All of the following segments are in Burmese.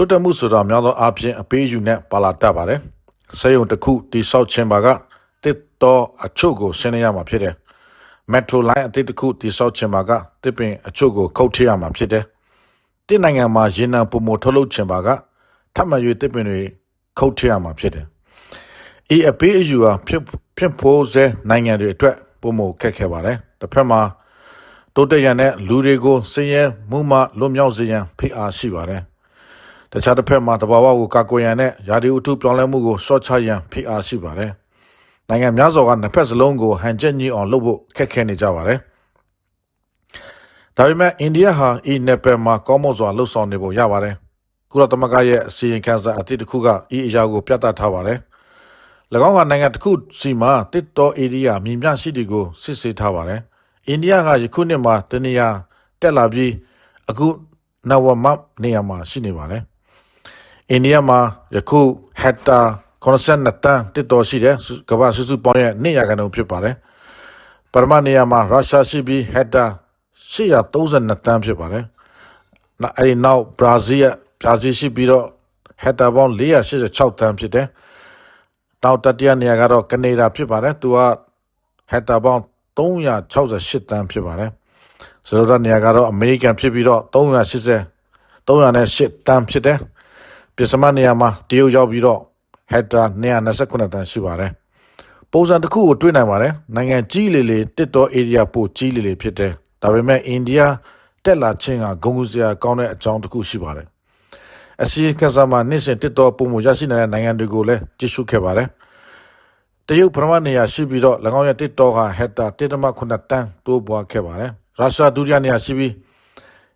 တိုးတက်မှုဆိုတာများသောအားဖြင့်အပေးယူနဲ့ပါလာတတ်ပါတယ်။ဆေးရုံတစ်ခုတိဆောက်ခြင်းပါကတစ်တော်အချို့ကိုရှင်းနေရမှာဖြစ်တယ်။ Metro Line အသစ်တစ်ခုတိဆောက်ခြင်းပါကတစ်ပင်အချို့ကိုခုတ်ထရမှာဖြစ်တယ်။တစ်နိုင်ငံမှာရေနံပုံမထုတ်လုပ်ခြင်းပါကထပ်မံ၍တစ်ပင်တွေခုတ်ထရမှာဖြစ်တယ်။ဤအပေးအယူဟာဖြစ်ဖြစ်ဖို့စေနိုင်ငံတွေအတွက်ပုံမခက်ခဲပါတယ်။တစ်ဖက်မှာတိုးတက်ရန်နဲ့လူတွေကိုစည်ရဲမှုမှလွတ်မြောက်စေရန်ဖိအားရှိပါတယ်။ တခြားတစ်ဖက်မှာတဘာဝကိုကာကွယ်ရန်နဲ့ယာဒီဥထုပြောင်းလဲမှုကိုရှော့ချရန်ဖိအားရှိပါတယ်။နိုင်ငံများစွာကနှစ်ဖက်စလုံးကိုဟန်ချက်ညှိအောင်လုပ်ဖို့ခက်ခဲနေကြပါတယ်။ဒါပေမဲ့အိန္ဒိယဟာဤနယ်ပယ်မှာကောင်းမွန်စွာလှုပ်ဆောင်နေပုံရပါတယ်။ကုလသမဂ္ဂရဲ့အစီရင်ခံစာအသစ်တစ်ခုကဤအရာကိုပြသထားပါတယ်။၎င်းကနိုင်ငံတစ်ခုစီမှာတစ်တော်ဧရိယာမြင်မြရှိတီကိုစစ်ဆေးထားပါတယ်။အိန္ဒိယကယခုနှစ်မှာတနေရာတက်လာပြီးအခုနဝမနေရာမှာရှိနေပါတယ်။ အိန္ဒိယမှာယခုဟက်တာ92တန်းတစ်တော်ရှိတယ်ကမ္ဘာစုစုပေါင်းရဲ့နေရာကန်ုံဖြစ်ပါတယ်။ပရမနေရာမှာရုရှားရှိပြီးဟက်တာ832တန်းဖြစ်ပါတယ်။နောက်အဲဒီနောက်ဘရာဇီးရဲ့ဘရာဇီးရှိပြီးတော့ဟက်တာပေါင်း486တန်းဖြစ်တယ်။နောက်တတိယနေရာကတော့ကနေဒါဖြစ်ပါတယ်။သူကဟက်တာပေါင်း368တန်းဖြစ်ပါတယ်။ဆိုတော့နေရာကတော့အမေရိကန်ဖြစ်ပြီးတော့380 308တန်းဖြစ်တယ်။ ပြစမနေရာမှာတရုတ်ရောက်ပြီးတော့ဟက်တာ229တန်းရှိပါတယ်။ပုံစံတစ်ခုကိုတွေ့နိုင်ပါတယ်။နိုင်ငံကြီးလေလေတစ်တော် area ပိုကြီးလေလေဖြစ်တယ်။ဒါပေမဲ့အိန္ဒိယတက်လာခြင်းကဂုံကူစရာကောင်းတဲ့အကြောင်းတစ်ခုရှိပါတယ်။အစီအကစားမှာနေ့စဉ်တစ်တော်ပုံမှုရရှိနေတဲ့နိုင်ငံတွေကိုလည်းကြည့်ရှုခဲ့ပါတယ်။တရုတ်ပထမနေရာရှိပြီးတော့၎င်းရဲ့တစ်တော်ကဟက်တာ1.9တန်းတိုးပွားခဲ့ပါတယ်။ရုရှားဒုတိယနေရာရှိပြီး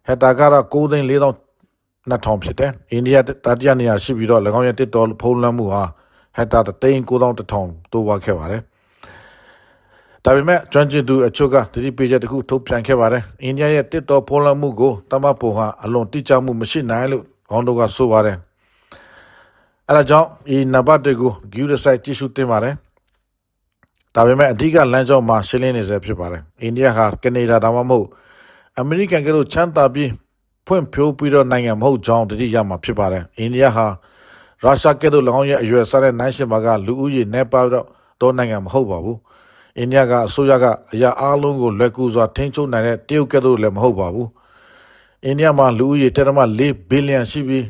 ဟက်တာကတော့9သိန်း4000 2000ဖြစ်တယ်။အိန္ဒိယတတိယနေရာရှိပြီးတော့၎င်းရဲ့တစ်တော်ဖုံးလွှမ်းမှုဟာဟက်တာ39100တိုးပွားခဲ့ပါတယ်။ဒါပေမဲ့ကျွမ်းကျင်သူအချို့ကတတိပေးချက်တစ်ခုထုတ်ပြန်ခဲ့ပါတယ်။အိန္ဒိယရဲ့တစ်တော်ဖုံးလွှမ်းမှုကိုတမပုံဟာအလွန်တိကျမှုမရှိနိုင်လို့ခေါင်းတို့ကဆိုပါတယ်။အဲဒါကြောင့်ဒီနံပါတ်တွေကို view the site ကြည့်ရှုသင့်ပါတယ်။ဒါပေမဲ့အဓိကလမ်းကြောင်းမှာရှင်းလင်းနေစေဖြစ်ပါတယ်။အိန္ဒိယဟာကနေဒါဒါမှမဟုတ်အမေရိကန်ကလို့ချမ်းသာပြီး ဖွင့်ဖြိုးပြီးတော့နိုင်ငံမဟုတ်ကြောင်းတတိယမှာဖြစ်ပါတယ်။အိန္ဒိယဟာရုရှားကဲ့သို့၎င်းရဲ့အရွယ်စားတဲ့နိုင်ရှင်ဘာကလူဦးရေနဲ့ပါတော့တော့နိုင်ငံမဟုတ်ပါဘူး။အိန္ဒိယကအစိုးရကအရာအလုံးကိုလွယ်ကူစွာထိန်းချုပ်နိုင်တဲ့တရုတ်ကဲ့သို့လည်းမဟုတ်ပါဘူး။အိန္ဒိယမှာလူဦးရေ1.4ဘီလီယံရှိပြီး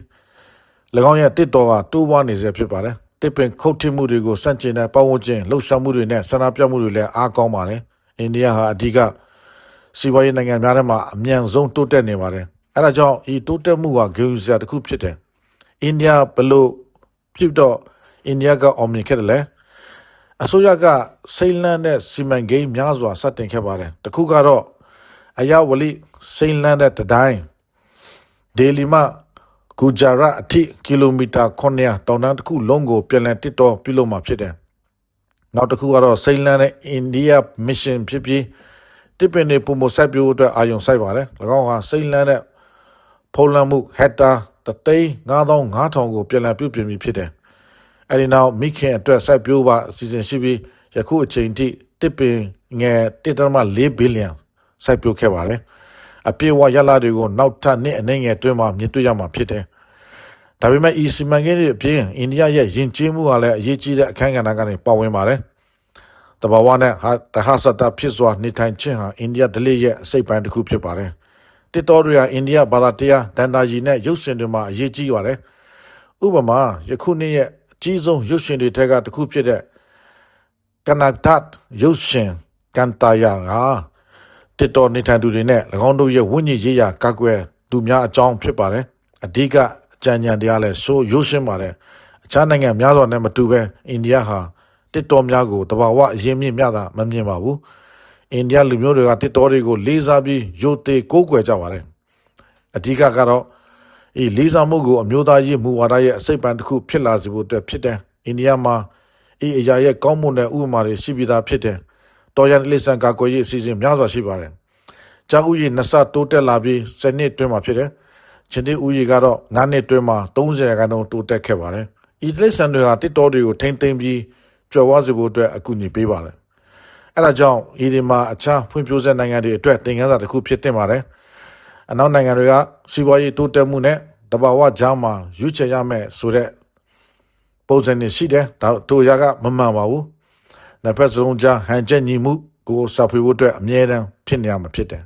၎င်းရဲ့တစ်တော်ကတိုးပွားနေစေဖြစ်ပါတယ်။တစ်ပင်ခုတ်ထစ်မှုတွေကိုစန့်ကျင်တဲ့ပတ်ဝန်းကျင်လှုပ်ရှားမှုတွေနဲ့ဆန္ဒပြမှုတွေလည်းအားကောင်းပါတယ်။အိန္ဒိယဟာအဓိကစီးပွားရေးနိုင်ငံများထဲမှာအမြန်ဆုံးတိုးတက်နေပါတယ်။ အဲဒါကြောင့်ဒီတိုးတက်မှုကဂုဏ်ယူစရာတစ်ခုဖြစ်တယ်။အိန္ဒိယဘလို့ဖြစ်တော့အိန္ဒိယကအောင်မြင်ခဲ့တယ်လေ။အစိုးရကစိန်လန်းတဲ့စီမံကိန်းများစွာစတင်ခဲ့ပါတယ်။တခုကတော့အယဝလိစိန်လန်းတဲ့တတိုင်းဒေလီမှဂူဂျာရတ်အထိကီလိုမီတာ900တောင်တန်းတစ်ခုလုံးကိုပြန်လည်တစ်တော်ပြုလုပ်မှာဖြစ်တယ်။နောက်တစ်ခုကတော့စိန်လန်းတဲ့အိန္ဒိယမစ်ရှင်ဖြစ်ပြီးတစ်ပင်တွေပုံမဆက်ပြိုးအတွက်အာရုံစိုက်ပါတယ်။၎င်းဟာစိန်လန်းတဲ့ ဖုံးလန်းမှုဟက်တာတသိန်း9500ကိုပြန်လည်ပြုပြင်ပြီးဖြစ်တယ်။အဲဒီနောက်မိခင်အတွက်စိုက်ပျိုးပါအစီအစဉ်ရှိပြီးယခုအချိန်ထိတစ်ပင်ငယ်1.4ဘီလီယံစိုက်ပျိုးခဲ့ပါတယ်။အပြေဝရလာတွေကိုနောက်ထပ်နှစ်အနေငယ်တွင်းမှာမြင်တွေ့ရမှာဖြစ်တယ်။ဒါပေမဲ့ဤစီမံကိန်းတွေအပြင်အိန္ဒိယရဲ့ယဉ်ကျေးမှုကလည်းအရေးကြီးတဲ့အခန်းကဏ္ဍကနေပါဝင်ပါတယ်။တဘာဝနဲ့ဟာတဟဆတာဖြစ်စွာနေထိုင်ခြင်းဟာအိန္ဒိယဒလိရဲ့အစိတ်ပိုင်းတစ်ခုဖြစ်ပါတယ်။ တစ်တော်တွေဟာအိန္ဒိယဘာသာတရားဒန်တာဂျီနဲ့ရုပ်ရှင်တွေမှာအရေးကြီးပါတယ်။ဥပမာယခုနှစ်ရဲ့အကြီးဆုံးရုပ်ရှင်တွေထက်ကတစ်ခုဖြစ်တဲ့ကနဒတ်ရုပ်ရှင်ကန်တာယာကတစ်တော်နေထိုင်သူတွေနဲ့၎င်းတို့ရဲ့ဝိညာဉ်ရေးရာကာကွယ်သူများအကြောင်းဖြစ်ပါတယ်။အဓိကအကြံဉာဏ်တရားလဲဆိုရုပ်ရှင်ပါတယ်။အခြားနိုင်ငံများစွာနဲ့မတူဘဲအိန္ဒိယဟာတစ်တော်များကိုတဘာဝအရင်မြင့်မြတာမမြင်ပါဘူး။ အိန္ဒိယလူမျိုးတွေကတစ်တော်တွေကိုလေးစားပြီးယိုသေးကိုးကွယ်ကြပါတယ်အဓိကကတော့အေးလေးစားမှုကိုအမျိုးသားရေးမူဝါဒရဲ့အစိတ်ပိုင်းတစ်ခုဖြစ်လာစေဖို့အတွက်ဖြစ်တယ်အိန္ဒိယမှာအေးအရာရဲ့ကောင်းမွန်တဲ့ဥပမာတွေရှိပြီးသားဖြစ်တယ်တော်ရန်လိစံကာကွယ်ရေးအစီအစဉ်များစွာရှိပါတယ်ကြာဥယျာဉ်နှစ်ဆတိုးတက်လာပြီးစနစ်တွင်းမှာဖြစ်တယ်ချင်းတီဥယျာဉ်ကတော့9နှစ်တွင်းမှာ30ရာခိုင်နှုန်းတိုးတက်ခဲ့ပါတယ်ဤလိစံတွေဟာတစ်တော်တွေကိုထိမ့်သိမ်းပြီးကြွယ်ဝစေဖို့အတွက်အကူအညီပေးပါတယ် အဲဒါကြောင့်ဤဒီမှာအခြားဖွံ့ဖြိုးဆဲနိုင်ငံတွေအတွက်သင်ခန်းစာတစ်ခုဖြစ်တင်ပါတယ်အနောက်နိုင်ငံတွေကစီးပွားရေးတိုးတက်မှုနဲ့ဘာဝကြားမှာရွေးချယ်ရမယ်ဆိုတဲ့ပုံစံနဲ့ရှိတယ်ဒါတို့ရကမမှန်ပါဘူးနှစ်ဖက်စလုံးကြားဟန်ချက်ညီမှုကိုစာဖွေဖို့အတွက်အမြဲတမ်းဖြစ်နေရမှာဖြစ်တယ်